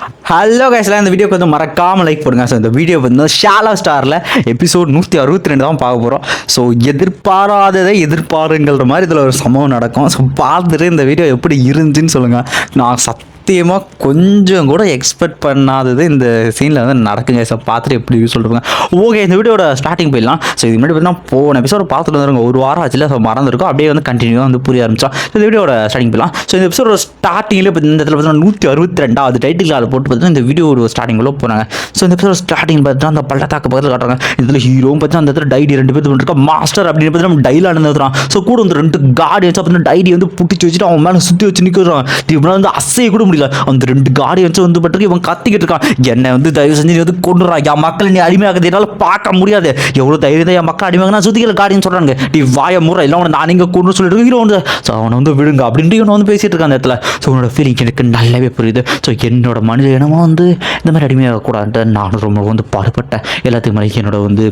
Hello கைஸ்லாம் இந்த வீடியோக்கு வந்து மறக்காமல் லைக் பண்ணுங்க ஸோ இந்த வீடியோ வந்து ஷாலா ஸ்டாரில் எபிசோட் நூற்றி அறுபத்தி ரெண்டு தான் பார்க்க போகிறோம் ஸோ எதிர்பாராததை எதிர்பாருங்கிற மாதிரி இதில் ஒரு சம்பவம் நடக்கும். ஸோ பார்த்துட்டு இந்த வீடியோ எப்படி இருந்துச்சுன்னு சொல்லுங்கள் நான் சத்தியமாக கொஞ்சம் கூட எக்ஸ்பெக்ட் பண்ணாதது இந்த சீனில் வந்து நடக்குங்க. ஸோ பார்த்துட்டு எப்படி சொல்லுங்க ஓகே இந்த வீடியோட ஸ்டார்டிங் போயிடலாம். ஸோ இது முன்னாடி பார்த்தீங்கன்னா போன எபிசோட பார்த்துட்டு வந்துருங்க ஒரு வாரம் ஆச்சுல ஸோ மறந்துருக்கும். அப்படியே வந்து கண்டினியூவாக வந்து புரிய ஆரம்பிச்சோம். ஸோ இந்த வீடியோட ஸ்டார்டிங் போயிடலாம். ஸோ இந்த எபிசோட ஸ்டார்டிங்கில் இப்போ இந்த இடத்துல பார்த்தீங்கன்னா நூற்றி அறுபத்தி ரெண்டாவது டைட்டில் அதை போட்டு பார்த்தீங்கன்னா இந்த வீடியோட ஸ்டார்டிங்குள்ள போனாங்க. ஸோ இந்த எபிசோட ஸ்டார்டிங் பார்த்தீங்கன்னா அந்த பள்ளத்தாக்கு பக்கத்தில் காட்டுறாங்க. இதில் ஹீரோவும் பார்த்தீங்கன்னா அந்த இடத்துல டைரி ரெண்டு பேர் இருக்கா மாஸ்டர் அப்படின்னு பார்த்தீங்கன்னா நம்ம டைலாக நடந்துறான் ஸோ கூட வந்து ரெண்டு கார்டு வச்சு பார்த்தீங்கன்னா டைடி வந்து புட்டிச்சு வச்சுட்டு அவன் மேலே சுற்றி வச்சு நிற்கிறான் இவனால வந்து அசைய கூட முடியல. அந்த ரெண்டு கார்டியன்ஸும் வந்து பட்டு இவன் கத்திக்கிட்டு இருக்கான். என்னை வந்து தயவு செஞ்சு நீ வந்து கொண்டுறா என் மக்களை நீ அடிமையாக்குது. என்னால் பார்க்க முடியாது. எவ்வளோ தைரியம் என் மக்கள் அடிமையாக நான் சுத்திக்கிற காடின்னு சொல்கிறாங்க நீ வாய முறை இல்லை அவனை நான் இங்கே கொண்டு சொல்லிட்டு ஹீரோ வந்து ஸோ அவனை வந்து விடுங்க. அப்படின்ட்டு இவனை வந்து பேசிட்டு இருக்கான் அந்த இடத்துல ஸோ உன்னோட ஃபீலிங் எனக்கு நல்லாவே புரியுது. ஸோ என்னோட மனித இனமா வந்து இந்த மாதிரி அடிமையாகக்கூடாதுன்ட்டு நானும் ரொம்ப வந்து பாடுபட்டேன். எல்லாத்துக்கும் மேலே என்னோட வந்து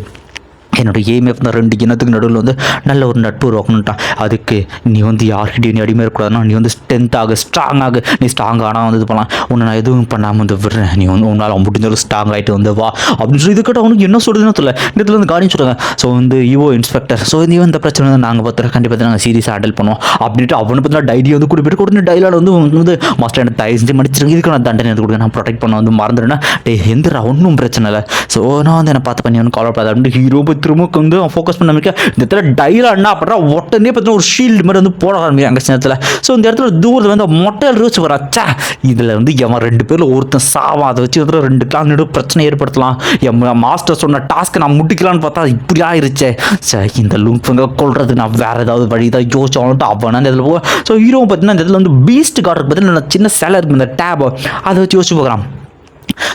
என்னோட எய்மே வந்து ரெண்டு இனத்துக்கு நடுவில் வந்து நல்ல ஒரு நட்பு உருவாக்கணுன்ட்டான் அதுக்கு நீ வந்து யார்கிட்டையும் நீ அடிமை இருக்கக்கூடாதுன்னா நீ வந்து ஸ்ட்ரென்த் ஆகு ஸ்ட்ராங் ஆகு. நீ ஸ்ட்ராங் ஆனால் வந்து இது பண்ணலாம். உன்னை நான் எதுவும் பண்ணாமல் வந்து விடுறேன். நீ வந்து உன்னால் முடிஞ்சளவு ஸ்ட்ராங் ஆகிட்டு வந்து வா. அப்படின்னு சொல்லி இதுக்கிட்ட அவனுக்கு என்ன சொல்கிறதுன்னு தெரியல. இந்த இடத்துல வந்து காரியம் சொல்கிறாங்க ஸோ வந்து ஈவோ இன்ஸ்பெக்டர் ஸோ இந்த இந்த பிரச்சனை வந்து நாங்கள் பார்த்துறோம். கண்டிப்பாக நாங்கள் சீரியஸாக ஹேண்டில் பண்ணுவோம். அப்படின்ட்டு அவனை பற்றின டைரி வந்து குறிப்பிட்டு கொடுத்து டைலாக் வந்து வந்து மாஸ்டர் எனக்கு தயவு செஞ்சு மன்னிச்சிருங்க. இதுக்கு நான் தண்டனை எடுத்து கொடுக்க நான் ப்ரொடெக்ட் பண்ண வந்து மறந்துடுனா டே எந்திரா ஒன்றும் பிரச்சனை இல்லை. ஸோ நான் வந்து என்னை பார்த்து பண்ணி ஒன்றும் கவலைப்படாது. அப்படின்ட்டு ஹீரோ போய் திரும்ப வந்து அவன் ஃபோக்கஸ் பண்ண முடியும் இந்த இடத்துல டைரா என்ன பண்ணுறா உடனே பார்த்தீங்கன்னா ஒரு ஷீல்டு மாதிரி வந்து போட ஆரம்பிக்கும் அங்கே நேரத்தில் ஸோ இந்த இடத்துல தூரத்தில் வந்து மொட்டையில் ரோச்சு வர அச்சா இதில் வந்து எவன் ரெண்டு பேரில் ஒருத்தன் சாவான்? அதை வச்சு வந்து ரெண்டு கிளான் நடு பிரச்சனை ஏற்படுத்தலாம். என் மாஸ்டர் சொன்ன டாஸ்க்கை நான் முடிக்கலான்னு பார்த்தா இப்படி ஆயிருச்சே. சே இந்த லும்புங்க கொள்றது நான் வேறு ஏதாவது வழி தான் யோசிச்சோன்ட்டு அவன் அந்த இதில் போக ஸோ ஹீரோ பார்த்தீங்கன்னா இந்த இடத்துல வந்து பீஸ்ட் கார்டுக்கு பார்த்தீங்கன்னா சின்ன சேலர் இருக்கு இந்த டேப் அதை வச்சு யோசிச்சு பார்க்குறான்.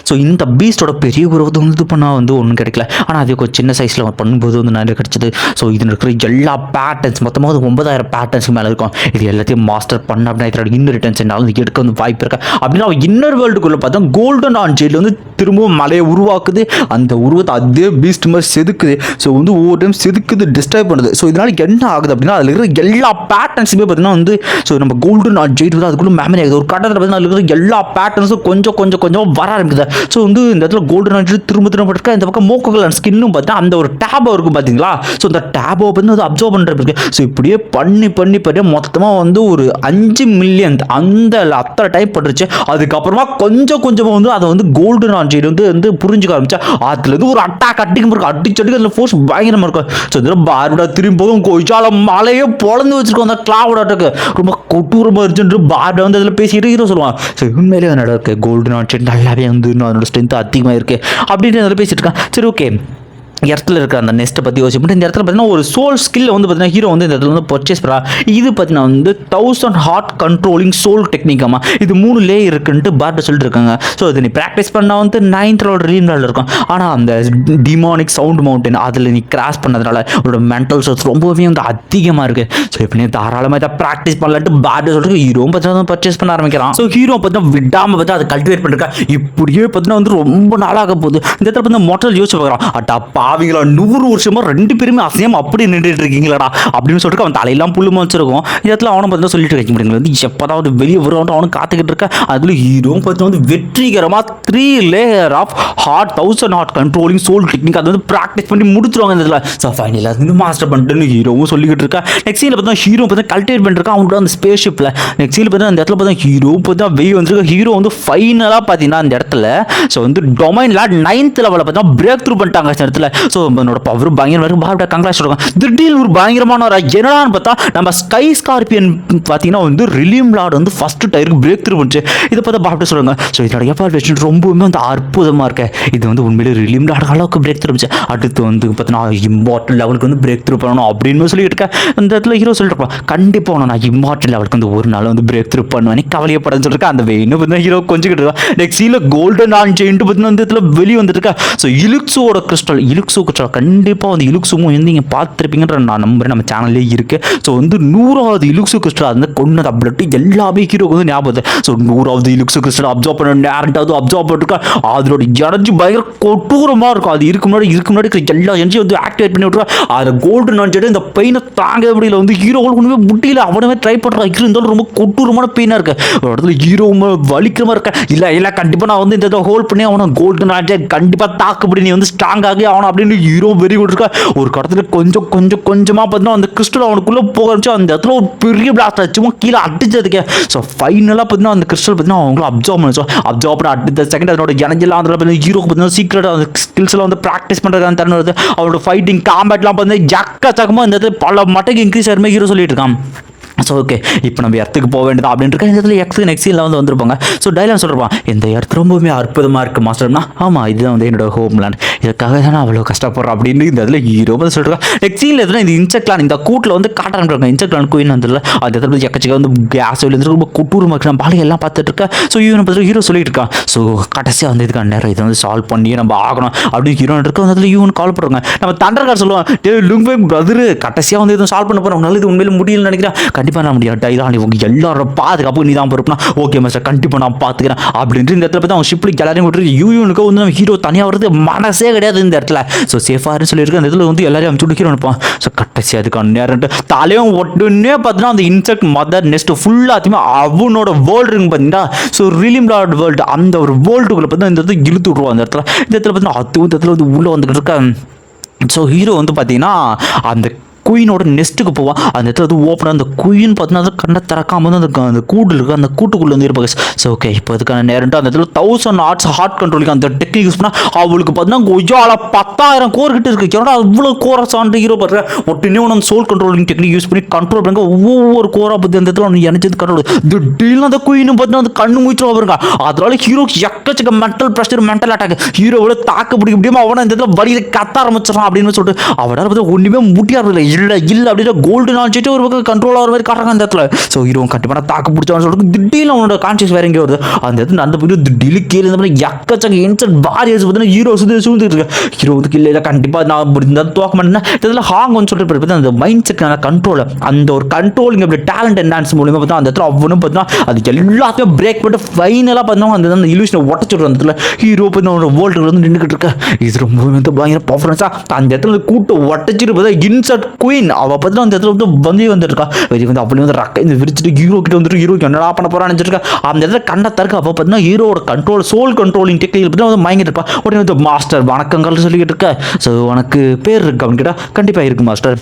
ஸோ இந்த பீஸ்டோட பெரிய உருவத்தை வந்து இது பண்ணால் வந்து ஒன்றும் கிடைக்கல. ஆனால் அது ஒரு சின்ன சைஸில் பண்ணும்போது வந்து நிறைய கிடைச்சது. ஸோ இதில் இருக்கிற எல்லா பேட்டர்ன்ஸ் மொத்தமாக வந்து ஒன்பதாயிரம் பேட்டர்ன்ஸ்க்கு மேலே இருக்கும். இது எல்லாத்தையும் மாஸ்டர் பண்ண அப்படின்னா இதோட இன்னும் ரிட்டர்ன்ஸ் என்னால் எடுக்க வந்து வாய்ப்பு இருக்கா. அப்படின்னா அவன் இன்னர் வேர்ல்டுக்குள்ளே பார்த்தா கோல்டன் ஆன் ஜெயில் வந்து திரும்பவும் மலையை உருவாக்குது. அந்த உருவத்தை அதே பீஸ்ட் மாதிரி செதுக்குது. ஸோ வந்து ஒவ்வொரு டைம் செதுக்குது டிஸ்டர்ப் பண்ணுது. ஸோ இதனால் என்ன ஆகுது அப்படின்னா அதில் இருக்கிற எல்லா பேட்டர்ன்ஸுமே பார்த்தீங்கன்னா வந்து ஸோ நம்ம கோல்டன் ஆட் ஜெயிட் வந்து அதுக்குள்ளே மேமரி ஆகுது ஒரு கட்டத்தில் பார்த்தீங்கன்னா அதில் இருக்கிற எல்லா பேட்டர்ன்ஸும் கொஞ்சம் கொஞ்சம் கொஞ்சம் வர ஆரம்பிக்குது. ஸோ வந்து இந்த இடத்துல கோல்டன் ஆன் திரும்ப திரும்ப பட்டிருக்க இந்த பக்கம் மோக்கோகள் அண்ட் ஸ்கின்னும் பார்த்தா அந்த ஒரு டேபோ இருக்கும் பார்த்தீங்களா? ஸோ அந்த டேபோ வந்து அது அப்சர்வ் பண்ணுறது ஸோ இப்படியே பண்ணி பண்ணி பண்ணி மொத்தமாக வந்து ஒரு அஞ்சு மில்லியன் அந்த அத்தனை டைப் பண்ணுறச்சு அதுக்கப்புறமா கொஞ்சம் கொஞ்சமாக வந்து அதை வந்து கோல்டன் ஆன் வந்து வந்து புரிஞ்சுக்க ஆரம்பிச்சா அதுலேருந்து ஒரு அட்டாக் அட்டிக்கும் இருக்கும் அடிச்சு அடிக்க அதில் ஃபோர்ஸ் பயங்கரமாக இருக்கும். ஸோ இதில் திரும்பி போதும் கொய்சால மலையே பொழந்து வச்சிருக்கோம் அந்த கிளாவோட அட்டாக்கு ரொம்ப கொட்டூரமாக இருந்துச்சு பார்படா வந்து அதில் பேசிட்டு ஹீரோ சொல்லுவான். ஸோ உண்மையிலேயே இருக்குது கோல்டன் ஆன் நல்லாவே வந்து இன்னும் அதனோட ஸ்ட்ரென்த் அதிகமாக இருக்கு அப்படின்னு அதில் பேசிட்டு இருக்கான். சரி ஓகே இடத்துல இருக்க அந்த நெஸ்ட்டை பற்றி யோசிச்சுட்டு இந்த இடத்துல பார்த்தீங்கன்னா ஒரு சோல் ஸ்கில் வந்து பார்த்தீங்கன்னா ஹீரோ வந்து இந்த இடத்துல வந்து பர்ச்சேஸ் பண்ணுறா இது பார்த்தீங்கன்னா வந்து தௌசண்ட் ஹார்ட் கண்ட்ரோலிங் சோல் டெக்னிக்காமா இது மூணு லே இருக்குன்ட்டு பார்ட்ட சொல்லிட்டு இருக்காங்க ஸோ இது நீ ப்ராக்டிஸ் பண்ணால் வந்து நைன்த் ரோல் ரீம் லெவலில் இருக்கும். ஆனால் அந்த டிமானிக் சவுண்ட் மவுண்டன் அதில் நீ கிராஸ் பண்ணதுனால உன்னோட மென்டல் ஸ்ட்ரெஸ் ரொம்பவே வந்து அதிகமாக இருக்குது ஸோ இப்போ நீ தாராளமாக இதை ப்ராக்டிஸ் பண்ணலான்ட்டு பார்ட்ட சொல்லிட்டு ஹீரோ பார்த்தீங்கன்னா பர்ச்சேஸ் பண்ண ஆரம்பிக்கிறான். ஸோ ஹீரோ பார்த்தீங்கன்னா விடாமல் பார்த்தா அதை கல்டிவேட் பண்ணிருக்கா இப்படியே பார்த்தீங்கன்னா வந்து ரொம்ப நாளாக போகுது. இந்த இடத்துல பார்த்தீங்கன்னா மொட்டல் யோசிச்சு பார்க்குறான். அட்டா பாவிங்களா நூறு வருஷமா ரெண்டு பேருமே அசையம் அப்படி நின்றுட்டு இருக்கீங்களாடா அப்படின்னு சொல்லிட்டு அவன் தலையெல்லாம் புல்லுமா வச்சிருக்கும் இடத்துல அவனை பார்த்தீங்கன்னா சொல்லிட்டு இருக்க முடியுங்க வந்து எப்போதாவது வெளியே வருவான் அவனும் காத்துக்கிட்டு இருக்க. அதில் ஹீரோவும் பார்த்தா வந்து வெற்றிகரமாக three layer of heart thousand heart controlling soul technique அதை வந்து ப்ராக்டிஸ் பண்ணி முடிச்சிருவாங்க இந்த இதில். ஸோ ஃபைனலாக வந்து மாஸ்டர் பண்ணிட்டுன்னு ஹீரோவும் சொல்லிக்கிட்டு இருக்கா. நெக்ஸ்ட் சீனில் பார்த்தா ஹீரோ பார்த்தா கல்டிவேட் பண்ணிருக்கா அவனோட அந்த ஸ்பேஸ் ஷிப்பில் நெக்ஸ்ட் சீனில் பார்த்தா அந்த இடத்துல பார்த்தா ஹீரோ பார்த்தா வெளியே வந்துருக்க ஹீரோ வந்து ஃபைனலாக பார்த்தீங்கன்னா அந்த இடத்துல. ஸோ வந்து டொமைனில் நைன்த் லெவலில் பார்த்தா பிரேக் த்ரூ பண்ணிட்டாங்க இந்த இடத்துல. ஸோ என்னோட பவர் பயங்கரமாக இருக்கும் பாப்டா கங்க்ராஸ் சொல்லுவாங்க திடீர்னு ஒரு பயங்கரமான ஒரு என்னடான்னு பார்த்தா நம்ம ஸ்கை ஸ்கார்பியன் பார்த்தீங்கன்னா வந்து ரிலியம் லார்டு வந்து ஃபர்ஸ்ட் டயருக்கு பிரேக் த்ரூ பண்ணுச்சு இதை பார்த்தா பாப்டா சொல்லுவாங்க ஸோ இதோட எஃபார்வேஷன் ரொம்பவுமே வந்து அற்புதமாக இருக்கு. இது வந்து உண்மையிலே ரிலியம் லார்டு அளவுக்கு பிரேக் த்ரூ பண்ணுச்சு அடுத்து வந்து பார்த்தீங்கன்னா இம்பார்ட்டன் லெவலுக்கு வந்து பிரேக் த்ரூ பண்ணணும் அப்படின்னு சொல்லிட்டு இருக்கேன். இந்த இடத்துல ஹீரோ சொல்லிட்டு கண்டிப்பாக நான் இம்பார்ட்டன் லெவலுக்கு வந்து ஒரு நாள் வந்து பிரேக் த்ரூ பண்ணுவேன் கவலையப்படன்னு சொல்லிருக்கேன் அந்த வேணும் வந்து ஹீரோ கொஞ்சிக்கிட்டு இருக்கா. நெக்ஸ்ட் சீல கோல்டன் ஆன் செயின்ட்டு பார்த்தீங்கன்னா இந்த இடத்துல வெளியே வந்துட்டு இருக்கா. ஸோ இலுக்ஸோட கிறிஸ்டல் இலுக் இலுக்ஸு கிறிஸ்டல் கண்டிப்பாக வந்து இலுக்ஸுமும் வந்து நீங்கள் பார்த்துருப்பீங்கன்ற நான் நம்புறேன். நம்ம சேனல்லே இருக்குது ஸோ வந்து நூறாவது இலுக்ஸு கிறிஸ்டா வந்து கொண்டது அப்படின்ட்டு எல்லாமே ஹீரோக்கு வந்து ஞாபகம் ஸோ நூறாவது இலுக்ஸு கிறிஸ்டா அப்சர்வ் பண்ண நேரண்டாவது அப்சர்வ் பண்ணிருக்கா. அதோட எனர்ஜி பயங்கர கொட்டூரமாக இருக்கும். அது இருக்கு முன்னாடி இருக்கு முன்னாடி எல்லா எனர்ஜி வந்து ஆக்டிவேட் பண்ணி விட்ருவா அதை கோல்டு நினச்சிட்டு இந்த பெயினை தாங்க முடியல. வந்து ஹீரோவுக்கு ஒன்றுமே முடியல. அவனவே ட்ரை பண்ணுறான் இருந்தாலும் ரொம்ப கொட்டூரமான பெயினாக இருக்கு. ஒரு இடத்துல ஹீரோ வலிக்கிற மாதிரி இருக்கேன் இல்லை இல்லை கண்டிப்பாக நான் வந்து இந்த இதை ஹோல்ட் பண்ணி அவனை கோல்டு நினச்சா கண்டிப்பாக தாக்குப்படி நீ வந்து ஸ்ட்ராங் ஆகி அவனை அப்படின்னு ஹீரோ வெறி கொடுத்துருக்கா. ஒரு கடத்துல கொஞ்சம் கொஞ்சம் கொஞ்சமாக பார்த்தீங்கன்னா அந்த கிறிஸ்டல் அவனுக்குள்ளே போக அந்த இடத்துல ஒரு பெரிய பிளாஸ்ட் ஆச்சுமா கீழே அடிச்சதுக்கே ஸோ ஃபைனலாக பார்த்தீங்கன்னா அந்த கிறிஸ்டல் பார்த்தீங்கன்னா அவங்களும் அப்சர்வ் பண்ணிச்சோம் அப்சர்வ் பண்ண அடுத்த செகண்ட் அதனோட எனர்ஜிலாம் அதில் பார்த்தீங்கன்னா ஹீரோக்கு பார்த்தீங்கன்னா சீக்கிரம் அந்த ஸ்கில்ஸ்லாம் வந்து ப்ராக்டிஸ் பண்ணுறதுக்கான தருணம் வருது. அவனோட ஃபைட்டிங் காம்பேட்லாம் பார்த்தீங்கன்னா ஜக்கச்சக்கமாக இந்த இடத்துல பல மட்டைக்கு இன்க்ரீஸ் ஆகிருமே ஹீரோ சொல்லிட்டு இருக்கான். ஸோ ஓகே இப்போ நம்ம எர்த்துக்கு போக வேண்டியது? அப்படின்ட்டு இருக்க இந்த இடத்துல எக்ஸு சீனில் வந்து வந்திருப்பாங்க. ஸோ டைலாக் சொல்கிறப்பான் இந்த இடத்து ரொம்பவுமே அற்புதமாக இருக்குது மாஸ்டர்னா ஆமாம் இதுதான் வந்து என்னோட ஹோம் லேண்ட் இதுக்காக தான் நான் அவ்வளோ கஷ்டப்படுறேன் அப்படின்னு இந்த இடத்துல ஹீரோ வந்து சொல்கிறாங்க நெக்ஸ்ட் எதுனா இந்த இன்செக்ட்லான் இந்த கூட்டில் வந்து காட்டான் இன்செக்ட்லான் குயின் வந்துல அந்த இடத்துல எக்கச்சக்க வந்து கேஸ் வெளியே ரொம்ப குட்டூர் மக்கள் பாலி எல்லாம் பார்த்துட்டு இருக்கா ஸோ இவனை பார்த்துட்டு ஹீரோ சொல்லிட்டு இருக்கான். ஸோ கடைசியாக வந்து இதுக்கான நேரம் இதை வந்து சால்வ் பண்ணி நம்ம ஆகணும் அப்படின்னு ஹீரோ இருக்க அந்த இடத்துல இவன் கால் பண்ணுறாங்க நம்ம தண்டர்கார் சொல்லுவான் டே லுங்வேக் பிரதரு கடைசியாக வந்து எதுவும் சால்வ் பண்ண போகிறோம் நல்லது இது உண்மையில முடியலன்னு நினைக்கிறேன். கண்டிப்பாக பண்ண முடியாது. இதான் நீ எல்லாரோட பாதுகாப்பு நீ தான் பொறுப்புனா ஓகே மாஸ்டர் கண்டிப்பாக நான் பார்த்துக்கிறேன் அப்படின்ட்டு இந்த இடத்துல பார்த்து அவன் ஷிப்பில் எல்லாரையும் விட்டு யூனிக்கு வந்து நம்ம ஹீரோ தனியாக வரது மனசே கிடையாது இந்த இடத்துல. ஸோ சேஃபாக சொல்லியிருக்க அந்த இடத்துல வந்து எல்லாரையும் அமைச்சு ஹீரோ நினைப்பான் ஸோ கட்டசி அதுக்கான நேரம் தலையும் உடனே பார்த்தீங்கன்னா அந்த இன்செக்ட் மதர் நெக்ஸ்ட் ஃபுல்லாத்தையுமே அவனோட வேர்ல்டு இருக்கு பார்த்தீங்கன்னா ஸோ ரிலிம் லார்ட் வேர்ல்டு அந்த ஒரு வேர்ல்டுக்குள்ளே பார்த்தீங்கன்னா இந்த இடத்துல இழுத்து விடுவோம் அந்த இடத்துல. இந்த இடத்துல பார்த்தீங்கன்னா அதுவும் இந்த இடத்துல வந்து உள்ளே வந்துக்கிட்டு இருக்க. ஸோ ஹீரோ வந்து பார்த்தீங்கன்னா அந்த குயினோட நெஸ்ட்டுக்கு போவான் அந்த இடத்துல வந்து ஓப்பனாக அந்த குயின் பார்த்தீங்கன்னா அது கண்ணை திறக்காம வந்து அந்த அந்த கூடு இருக்குது அந்த கூட்டுக்குள்ளே வந்து இருப்பாங்க ஸோ ஓகே இப்போ அதுக்கான நேரம்ட்டு அந்த இடத்துல தௌசண்ட் ஆர்ட்ஸ் ஹார்ட் கண்ட்ரோலுக்கு அந்த டெக்னிக் யூஸ் பண்ணால் அவளுக்கு பார்த்தீங்கன்னா கொய்யால பத்தாயிரம் கோர் கிட்ட இருக்கு. ஏன்னா அவ்வளோ கோரை சான்று ஹீரோ பாருங்க ஒட்டுனே ஒன்று சோல் கண்ட்ரோலிங் டெக்னிக் யூஸ் பண்ணி கண்ட்ரோல் பண்ணுங்க ஒவ்வொரு கோரா பற்றி அந்த இடத்துல ஒன்று இணைச்சது கண்ட்ரோல் திடீர்னு அந்த குயின்னு பார்த்தீங்கன்னா அந்த கண்ணு மூச்சு பாருங்க. அதனால ஹீரோக்கு எக்கச்சக்க மென்டல் ப்ரெஷர் மென்டல் அட்டாக் ஹீரோவோட தாக்கு பிடிக்க முடியாமல் அவனை இந்த இடத்துல வழியில கத்த ஆரம்பிச்சிடறான் அப்படின்னு சொல்லிட்டு அவனால் பார்த்தா ஒன்றுமே முடியாது இல்லை இல்லை அப்படின்னா கோல்டு நாச்சிட்டு ஒரு பக்கம் கண்ட்ரோல் ஆகிற மாதிரி காட்டுறாங்க அந்த இடத்துல. ஸோ ஹீரோ கண்டிப்பாக தாக்கு பிடிச்சான்னு சொல்லிட்டு திடீர்னு அவனோட கான்சியஸ் வேற எங்கேயோ வருது. அந்த இடத்துல அந்த பக்கம் திடீர்னு கீழே இந்த மாதிரி எக்கச்சக்க இன்சென்ட் வாரியர்ஸ் பார்த்தீங்கன்னா ஹீரோ சுற்றி சூழ்ந்துட்டு இருக்கு. ஹீரோ வந்து இல்லை இல்லை கண்டிப்பாக நான் முடிஞ்சால் தோக்க மாட்டேன் இதில் ஹாங் வந்து சொல்லிட்டு பார்த்தா அந்த மைண்ட் செட்டான கண்ட்ரோல் அந்த ஒரு கண்ட்ரோலிங் அப்படி டேலண்ட் என்ஹான்ஸ் மூலியமாக பார்த்தா அந்த இடத்துல அவனும் பார்த்தீங்கன்னா அது எல்லாத்தையும் பிரேக் பண்ணிட்டு ஃபைனலாக பார்த்தோம் அந்த அந்த இலூஷனை உடச்சிடுற அந்த இடத்துல. ஹீரோ பார்த்து அவனோட வேர்ல்டு வந்து நின்றுக்கிட்டு இருக்க. இது ரொம்ப வந்து பயங்கர பர்ஃபார்மன்ஸாக அந்த இடத்துல கூட்டம் உடச்சிட்டு பார்த்தா இன்சர்ட் குயின் அவள் பார்த்தா அந்த இடத்துல வந்து வந்து வந்துருக்கா? வெளியே வந்து அப்படி வந்து ரக்க இந்த விரிச்சிட்டு ஹீரோ கிட்ட வந்துட்டு ஹீரோ என்னடா பண்ண போறான்னு நினச்சிருக்கா அந்த இடத்துல கண்ணை தருக்கு அவள் பார்த்தீங்கன்னா ஹீரோட கண்ட்ரோல் சோல் கண்ட்ரோலிங் டெக்னிக் பற்றி வந்து மயங்கிட்டு இருப்பா. உடனே வந்து மாஸ்டர் வணக்கங்கள் சொல்லிக்கிட்டு இருக்க. ஸோ உனக்கு பேர் இருக்கு அவன் கேட்டால் கண்டிப்பாக இருக்கு மாஸ்டர்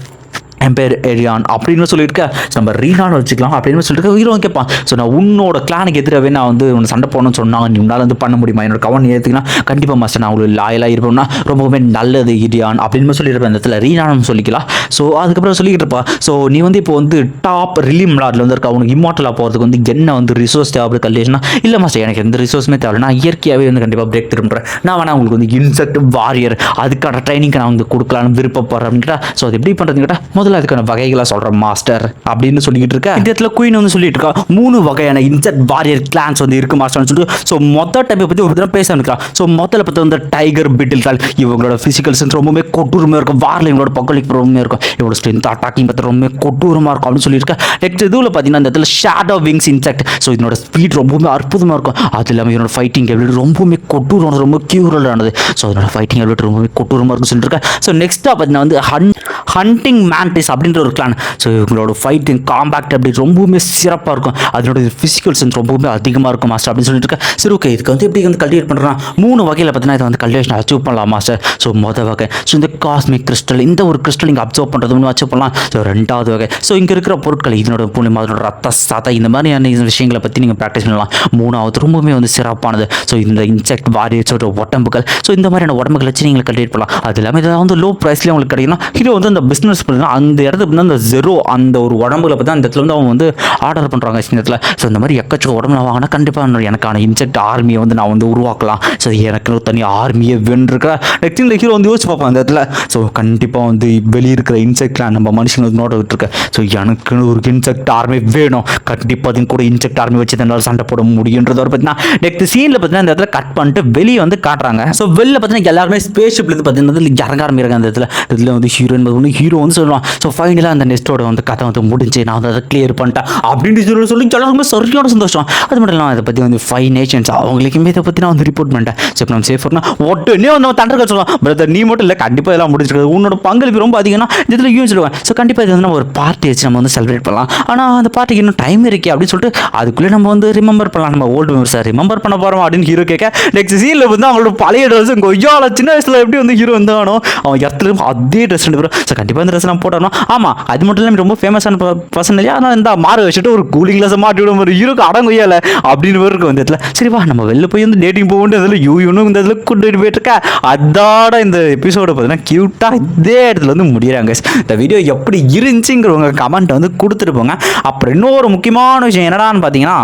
எம்பேர் ஏரியான் எரியான் அப்படின்னு சொல்லியிருக்க. நம்ம ரீனான்னு வச்சுக்கலாம் அப்படின்னு சொல்லிட்டு ஹீரோ கேட்பான். ஸோ நான் உன்னோட கிளானுக்கு எதிராகவே நான் வந்து உன்னை சண்டை போடணும்னு சொன்னாங்க. நீ உன்னால் வந்து பண்ண முடியுமா? என்னோட கவனம் ஏற்றுக்கலாம் கண்டிப்பாக மாஸ்டர் நான் உங்களுக்கு லாயலாக இருப்பேன்னா ரொம்பவுமே நல்லது இரியான் அப்படின்னு சொல்லியிருப்பேன். அந்த இடத்துல ரீனான்னு சொல்லிக்கலாம். ஸோ அதுக்கப்புறம் சொல்லிக்கிட்டு இருப்பா. ஸோ நீ வந்து இப்போ வந்து டாப் ரிலீம் லாட்ல வந்து இருக்க? உனக்கு இம்மார்ட்டலாக போகிறதுக்கு வந்து என்ன வந்து ரிசோர்ஸ் தேவைப்படுது கல்லேஷனா இல்லை மாஸ்டர் எனக்கு எந்த ரிசோர்ஸுமே தேவை நான் இயற்கையாகவே வந்து கண்டிப்பாக பிரேக் திரும்புறேன் நான் வேணா உங்களுக்கு வந்து இன்செக்ட் வாரியர் அதுக்கான ட்ரைனிங் நான் வந்து கொடுக்கலான்னு விருப்பப்படுறேன் அப்படின்ட்டா ஸோ அது எப்படி பண்ணுறதுன்னு கேட்டால் முதல்ல அதுக்கான வகைகளை சொல்கிறேன் மாஸ்டர் அப்படின்னு சொல்லிக்கிட்டு இருக்கேன் இந்த இடத்துல குயின் வந்து சொல்லிட்டு இருக்கா மூணு வகையான இன்செக்ட் வாரியர் கிளான்ஸ் வந்து இருக்கு மாஸ்டர்னு சொல்லிட்டு. ஸோ மொத்த டைப்பை பற்றி ஒரு தடவை பேச நிற்கிறான் ஸோ மொத்தத்தில் பார்த்து வந்து டைகர் பிட்டில்கள் இவங்களோட ஃபிசிக்கல் சென்ஸ் ரொம்பவே கொட்டூரமாக இருக்கும். வாரில் இவங்களோட பக்கலிக் ரொம்பவே இருக்கும். இவங்களோட ஸ்ட்ரென்த் அட்டாக்கிங் பார்த்து ரொம்பவே கொட்டூரமாக இருக்கும் அப்படின்னு சொல்லியிருக்கேன் நெக்ஸ்ட் இதுவில் பார்த்தீங்கன்னா இந்த இடத்துல ஷேடோ விங்ஸ் இன்செக்ட் ஸோ இதனோட ஸ்பீட் ரொம்பவுமே அற்புதமாக இருக்கும். அது இல்லாமல் இதனோட ஃபைட்டிங் எபிலிட்டி ரொம்பவுமே கொட்டூரம் ரொம்ப கியூரலானது ஸோ அதனோட ஃபைட்டிங் எபிலிட்டி ரொம்பவே கொட்டூரமாக இருக்கும் சொல்லியிருக்கேன் ஸோ நெக்ஸ்ட்டாக பார்த்தீங்கன்னா வந்து ஹன் ஹண்டிங் மேண்டிஸ் அப்படின்ற ஒரு கிளான் ஸோ இவங்களோட ஃபைட்டிங் காம்பேக்ட் அப்படி ரொம்பவுமே சிறப்பாக இருக்கும். அதனோட ஃபிசிக்கல் சென்ஸ் ரொம்பவுமே அதிகமாக இருக்கும் மாஸ்டர் அப்படின்னு சொல்லிட்டு இருக்கேன் சரி ஓகே இதுக்கு வந்து எப்படி வந்து கல்டிவேட் பண்ணுறான் மூணு வகையில் பார்த்தீங்கன்னா இதை வந்து கல்டிவேஷன் அச்சீவ் பண்ணலாம் மாஸ்டர் ஸோ மொதல் வகை. ஸோ இந்த காஸ்மிக் கிறிஸ்டல் இந்த ஒரு கிறிஸ்டல் இங்கே அப்சர்வ் பண்ணுறது ஒன்று அச்சீவ் பண்ணலாம். ஸோ ரெண்டாவது வகை. ஸோ இங்கே இருக்கிற பொருட்கள் இதனோட மூலியமாக அதனோட ரத்த சதை இந்த மாதிரியான இந்த விஷயங்களை பற்றி நீங்கள் ப்ராக்டிஸ் பண்ணலாம். மூணாவது ரொம்பவுமே வந்து சிறப்பானது. ஸோ இந்த இன்செக்ட் வாரியர்ஸோட உடம்புகள். ஸோ இந்த மாதிரியான உடம்புகளை வச்சு நீங்கள் கல்டிவேட் பண்ணலாம். அது இல்லாமல் இதை வந்து லோ ப்ரைஸ்லேயே உங்களுக்கு கிடைக்கணும் இது வந்து அந்த பிஸ்னஸ் பண்ணுறாங்க அந்த இடத்துல வந்து அந்த ஜெரோ அந்த ஒரு உடம்புல பார்த்து அந்த இடத்துல வந்து அவங்க வந்து ஆர்டர் பண்ணுறாங்க இந்த இடத்துல. ஸோ இந்த மாதிரி எக்கச்சக்க உடம்புல வாங்கினா கண்டிப்பாக எனக்கான இன்செக்ட் ஆர்மியை வந்து நான் வந்து உருவாக்கலாம். ஸோ எனக்கு தனி ஆர்மியை வென்றிருக்கிற நெக்ஸ்ட் இந்த ஹீரோ வந்து யோசிச்சு பார்ப்பேன் அந்த இடத்துல. ஸோ கண்டிப்பாக வந்து வெளியே இருக்கிற இன்செக்ட்லாம் நம்ம மனுஷங்க வந்து நோட்ட விட்டுருக்கேன் ஸோ எனக்குன்னு ஒரு இன்செக்ட் ஆர்மி வேணும். கண்டிப்பாக அதுக்கு கூட இன்செக்ட் ஆர்மி வச்சு என்னால் சண்டை போட முடியுன்றது ஒரு பார்த்தீங்கன்னா நெக்ஸ்ட் சீனில் பார்த்தீங்கன்னா இந்த இடத்துல கட் பண்ணிட்டு வெளியே வந்து காட்டுறாங்க. ஸோ வெளில பார்த்தீங்கன்னா எல்லாருமே ஸ்பேஸ் ஷிப்லேருந்து பார்த்தீங்கன்னா இறங்க ஆரம்பிக்கிறாங்க அந்த இடத்துல. இதில் வந்து ஹீரோயின் வந்து ஹீரோ வந்து சொல்லுவான் ஸோ ஃபைனலாக அந்த நெஸ்ட்டோட வந்து கதை வந்து முடிஞ்சு நான் வந்து அதை கிளியர் பண்ணிட்டேன். அப்படின்னு சொல்லி சொல்லி எல்லாருமே சரியான சந்தோஷம். அது மட்டும் இல்லாமல் அதை பற்றி வந்து ஃபைவ் நேஷன்ஸ் அவங்களுக்குமே இதை பற்றி நான் வந்து ரிப்போர்ட் பண்ணிட்டேன். ஸோ இப்போ நம்ம சேஃப்னா உடனே வந்து நம்ம தண்டர்கள் சொல்லுவான். பிரதர் நீ மட்டும் இல்லை கண்டிப்பாக இதெல்லாம் முடிச்சிருக்காது உன்னோட பங்களிப்பு ரொம்ப அதிகம்னா இதில் யூஸ் சொல்லுவேன். ஸோ கண்டிப்பாக இது வந்து நம்ம ஒரு பார்ட்டி வச்சு நம்ம வந்து செலிப்ரேட் பண்ணலாம். ஆனால் அந்த பார்ட்டிக்கு இன்னும் டைம் இருக்கே அப்படின்னு சொல்லிட்டு அதுக்குள்ளே நம்ம வந்து ரிமெம்பர் பண்ணலாம். நம்ம ஓல்டு மெமரிஸை ரிமெம்பர் பண்ண போகிறோம் அப்படின்னு ஹீரோ கேட்க நெக்ஸ்ட் சீனில் வந்து அவங்களோட பழைய ட்ரெஸ் கொய்யால சின்ன வயசில் எப்படி வந்து ஹீரோ வந்தானோ அவன் இடத்துல அதே ட்ரெஸ் ரெண்டு பேரும் ஸோ கண்டிப்பாக இந்த ட்ரெஸ் நான் போட்டோம் ஆமாம் அது மட்டும் இல்லாமல் ரொம்ப ஃபேமஸான பர்சன் இல்லையா? அதனால் இந்த மாறு வச்சுட்டு ஒரு கூலிங் கிளாஸை மாட்டி விடும் ஒரு ஹீரோக்கு அடங்கொய்யால அப்படின்னு பேர் இருக்கும் இந்த இடத்துல. சரிவா நம்ம வெளில போய் வந்து டேட்டிங் போகணும் இதில் யூ யூனும் இந்த இதில் கூட்டிட்டு போயிட்டு அதோட இந்த எபிசோடு பார்த்தீங்கன்னா க்யூட்டாக இதே இடத்துல வந்து முடிகிறாங்க இந்த வீடியோ எப்படி இருந்துச்சுங்கிறவங்க கமெண்ட் வந்து கொடுத்துட்டு போங்க. அப்புறம் இன்னொரு முக்கியமான விஷயம் என்னடான்னு பார்த்தீங்கன்னா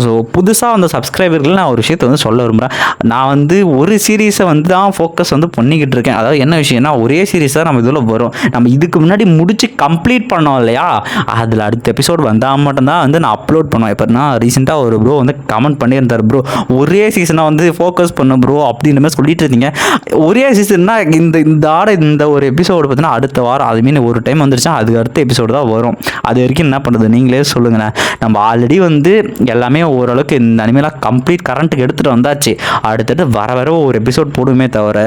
ஸோ புதுசாக வந்த சப்ஸ்கிரைபர்கள் நான் ஒரு விஷயத்தை வந்து சொல்ல விரும்புகிறேன் நான் வந்து ஒரு சீரீஸை வந்து தான் ஃபோக்கஸ் வந்து பண்ணிக்கிட்டு இருக்கேன். அதாவது என்ன விஷயம்னா ஒரே சீரீஸ் தான் நம்ம இதில் வரும். நம்ம இதுக்கு முன்னாடி முடிச்சு கம்ப்ளீட் பண்ணோம் இல்லையா? அதில் அடுத்த எபிசோட் வந்தால் மட்டும்தான் வந்து நான் அப்லோட் பண்ணுவேன். இப்போ நான் ரீசெண்டாக ஒரு ப்ரோ வந்து கமெண்ட் பண்ணியிருந்தார் ப்ரோ ஒரே சீசனாக வந்து ஃபோக்கஸ் பண்ண ப்ரோ அப்படின்ற மாதிரி சொல்லிட்டு இருந்தீங்க. ஒரே சீசன்னா இந்த இந்த ஆட இந்த ஒரு எபிசோடு பார்த்தீங்கன்னா அடுத்த வாரம் அது மீன் ஒரு டைம் வந்துருச்சா அதுக்கு அடுத்த எபிசோடு தான் வரும். அது வரைக்கும் என்ன பண்ணுறது நீங்களே சொல்லுங்கண்ணே நம்ம ஆல்ரெடி வந்து எல்லாமே ஓரளவுக்கு இந்த அனிமேலாம் கம்ப்ளீட் கரண்ட்டுக்கு எடுத்துகிட்டு வந்தாச்சு. அடுத்தடுத்து வர வர ஒரு எபிசோட் போடுமே தவிர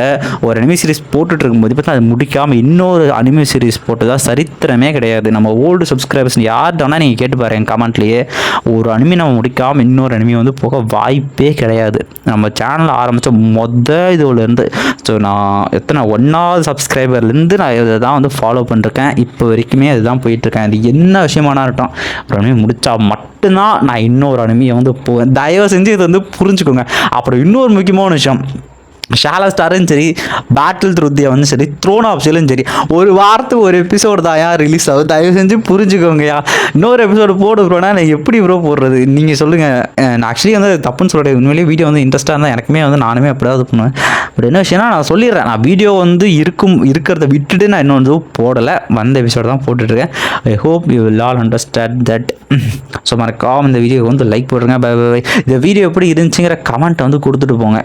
ஒரு அனிமே சீரிஸ் போட்டுட்டு இருக்கும்போது பார்த்தா அது முடிக்காமல் இன்னொரு அனிமே சீரிஸ் போட்டதா சரித்திரமே கிடையாது. நம்ம ஓல்டு சப்ஸ்கிரைபர்ஸ் யார்டானா நீங்கள் கேட்டு பாருங்க கமெண்ட்லேயே ஒரு அனிமே நம்ம முடிக்காமல் இன்னொரு அனிமே வந்து போக வாய்ப்பே கிடையாது. நம்ம சேனல் ஆரம்பித்த மொத இதுலேருந்து ஸோ நான் எத்தனை ஒன்றாவது சப்ஸ்கிரைபர்லேருந்து நான் இதை தான் வந்து ஃபாலோ பண்ணிருக்கேன். இப்போ வரைக்குமே அதுதான் போயிட்டுருக்கேன் அது என்ன விஷயமானா இருக்கட்டும் ஒரு அனிமே முடித்தா மட்டும் மட்டும்தான் நான் இன்னொரு அனுமையை வந்து போவேன் தயவு செஞ்சு இதை வந்து புரிஞ்சுக்கோங்க. அப்புறம் இன்னொரு முக்கியமான விஷயம். ஷாலா ஸ்டாரும் சரி பேட்டில் த்ருத்தியா வந்து சரி த்ரோன் ஆப்ஷிலும் சரி ஒரு வாரத்துக்கு ஒரு எபிசோடு தான் ரிலீஸ் ஆகுது. தயவு செஞ்சு புரிஞ்சுக்கோங்கயா. இன்னொரு எபிசோடு போடு ப்ரோனா நான் எப்படி ப்ரோ போடுறது? நீங்கள் சொல்லுங்கள் நான் ஆக்சுவலி வந்து தப்புன்னு சொல்கிறேன் உண்மையிலேயே வீடியோ வந்து இன்ட்ரெஸ்ட்டாக இருந்தால் எனக்குமே வந்து நானுமே அப்படியாவது பண்ணுவேன். பட் என்ன விஷயம்னா நான் சொல்லிடுறேன். நான் வீடியோ வந்து இருக்கும் இருக்கிறத விட்டுட்டு நான் இன்னொன்று போடலை. வந்த எபிசோடு தான் போட்டுட்ருக்கேன் I hope you will all understand that so மறக்காமல் இந்த வீடியோ வந்து லைக் போடுங்க பை பை இந்த வீடியோ எப்படி இருந்துச்சுங்கிற கமெண்ட் வந்து கொடுத்துட்டு போங்க.